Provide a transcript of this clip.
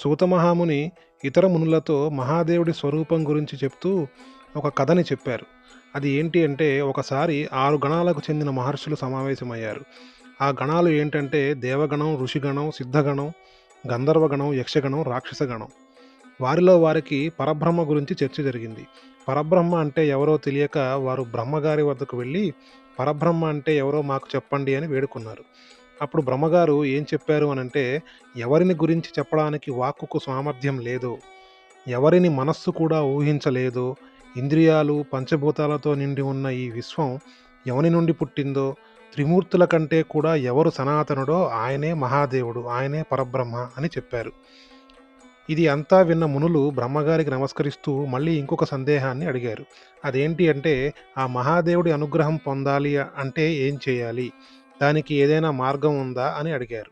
సూతమహాముని ఇతర మునులతో మహాదేవుడి స్వరూపం గురించి చెప్తూ ఒక కథని చెప్పారు. అది ఏంటి అంటే ఒకసారి ఆరు గణాలకు చెందిన మహర్షులు సమావేశమయ్యారు. ఆ గణాలు ఏంటంటే దేవగణం ఋషిగణం సిద్ధగణం గంధర్వగణం యక్షగణం రాక్షసగణం. వారిలో వారికి పరబ్రహ్మ గురించి చర్చ జరిగింది. పరబ్రహ్మ అంటే ఎవరో తెలియక వారు బ్రహ్మగారి వద్దకు వెళ్ళి పరబ్రహ్మ అంటే ఎవరో మాకు చెప్పండి అని వేడుకున్నారు. అప్పుడు బ్రహ్మగారు ఏం చెప్పారు అని అంటే ఎవరిని గురించి చెప్పడానికి వాక్కుకు సామర్థ్యం లేదో. ఎవరిని మనస్సు కూడా ఊహించలేదో. ఇంద్రియాలు పంచభూతాలతో నిండి ఉన్న ఈ విశ్వం ఎవని నుండి పుట్టిందో త్రిమూర్తుల కంటే కూడా ఎవరు సనాతనుడో ఆయనే మహాదేవుడు ఆయనే పరబ్రహ్మ అని చెప్పారు. ఇది అంతా విన్న మునులు బ్రహ్మగారికి నమస్కరిస్తూ మళ్ళీ ఇంకొక సందేహాన్ని అడిగారు. అదేంటి అంటే ఆ మహాదేవుడి అనుగ్రహం పొందాలి అంటే ఏం చేయాలి? దానికి ఏదైనా మార్గం ఉందా అని అడిగారు.